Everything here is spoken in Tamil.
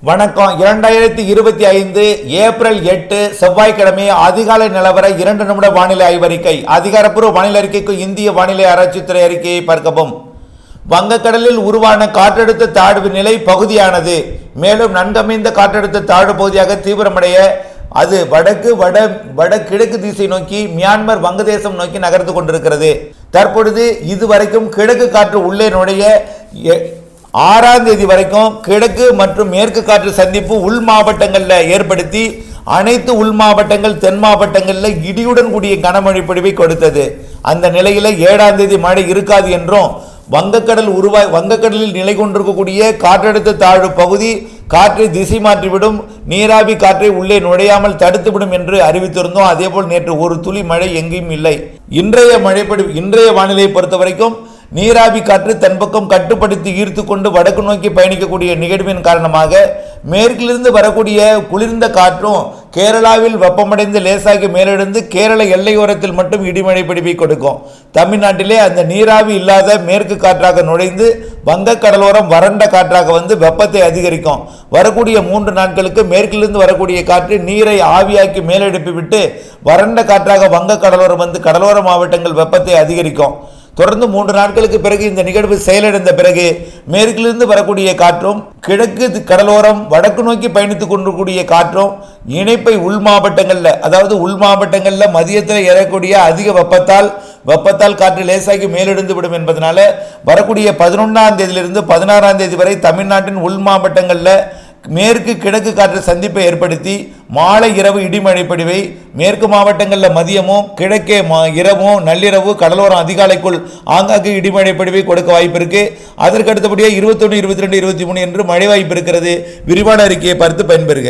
வணக்கம். இரண்டாயிரத்தி இருபத்தி ஐந்து ஏப்ரல் எட்டு செவ்வாய்க்கிழமை அதிகாலை நிலவர இரண்டு நிமிட வானிலை ஆய்வறிக்கை. அதிகாரப்பூர்வ வானிலை அறிக்கைக்கு இந்திய வானிலை ஆராய்ச்சித்துறை அறிக்கையை பார்க்கவும். வங்கக்கடலில் உருவான காற்றழுத்த தாழ்வு நிலை பகுதியானது மேலும் நன்கமைந்த காற்றழுத்த தாழ்வு பகுதியாக தீவிரமடைய அது வடக்கு வட வடகிழக்கு திசை நோக்கி மியான்மர் வங்கதேசம் நோக்கி நகர்ந்து கொண்டிருக்கிறது. தற்பொழுது இதுவரைக்கும் கிழக்கு காற்று உள்ளே நுழைய எ- ஆறாம் தேதி வரைக்கும் கிழக்கு மற்றும் மேற்கு காற்று சந்திப்பு உள் மாவட்டங்களில் ஏற்படுத்தி அனைத்து உள் மாவட்டங்கள் தென் மாவட்டங்களில் இடியுடன் கூடிய கனமழை பொழிவை கொடுத்தது. அந்த நிலையில் ஏழாம் தேதி மழை இருக்காது என்றும் வங்கக்கடல் உருவாய் வங்கக்கடலில் நிலை கொண்டிருக்கக்கூடிய காற்றழுத்த தாழ்வு பகுதி காற்றை திசை மாற்றிவிடும் நீராவி காற்றை உள்ளே நுழையாமல் தடுத்துவிடும் என்று அறிவித்திருந்தோம். அதேபோல் நேற்று ஒரு துளி மழை எங்கேயும் இல்லை. இன்றைய மழைப்படி இன்றைய வானிலையை பொறுத்த வரைக்கும் நீராவி காற்று தன் பக்கம் கட்டுப்படுத்தி ஈர்த்து கொண்டு வடக்கு நோக்கி பயணிக்கக்கூடிய நிகழ்வின் காரணமாக மேற்கிலிருந்து வரக்கூடிய குளிர்ந்த காற்றும் கேரளாவில் வெப்பமடைந்து லேசாகி மேலெழுந்து கேரள எல்லையோரத்தில் மட்டும் இடிமழை பிடிப்பை கொடுக்கும். தமிழ்நாட்டிலே அந்த நீராவி இல்லாத மேற்கு காற்றாக நுழைந்து வங்க கடலோரம் வறண்ட காற்றாக வந்து வெப்பத்தை அதிகரிக்கும். வரக்கூடிய மூன்று நாட்களுக்கு மேற்கிலிருந்து வரக்கூடிய காற்று நீரை ஆவியாக்கி மேலெடுப்பி விட்டு வறண்ட காற்றாக வங்க கடலோரம் வந்து கடலோர மாவட்டங்கள் வெப்பத்தை அதிகரிக்கும். தொடர்ந்து மூன்று நாட்களுக்கு பிறகு இந்த நிகழ்வு செயலிழந்த பிறகு மேற்கிலிருந்து வரக்கூடிய காற்றும் கிழக்கு கடலோரம் வடக்கு நோக்கி பயணித்துக் கொண்டிருக்கூடிய காற்றும் இணைப்பை உள் மாவட்டங்களில் அதாவது உள் மாவட்டங்களில் மதியத்தில் ஏறக்கூடிய அதிக வெப்பத்தால் வெப்பத்தால் காற்று லேசாகி மேலெழுந்து விடும் என்பதனால வரக்கூடிய பதினொன்றாம் தேதியிலிருந்து பதினாறாம் தேதி வரை தமிழ்நாட்டின் உள் மாவட்டங்களில் மேற்கு கிழக்கு காற்று சந்திப்பை ஏற்படுத்தி மாலை இரவு இடிமழை பொழிவை மேற்கு மாவட்டங்களில் மதியமும் கிழக்கே மா இரவும் நள்ளிரவு கடலோரம் அதிகாலைக்குள் ஆங்காங்கு இடிமழை பொழிவை கொடுக்க வாய்ப்பு இருக்கு. அதற்கு அடுத்தபடியாக இருபத்தொன்று இருபத்தி ரெண்டு இருபத்தி மூணு என்று மழை வாய்ப்பு இருக்கிறது. விரிவான அறிக்கையை பார்த்து பயன்பெறுக.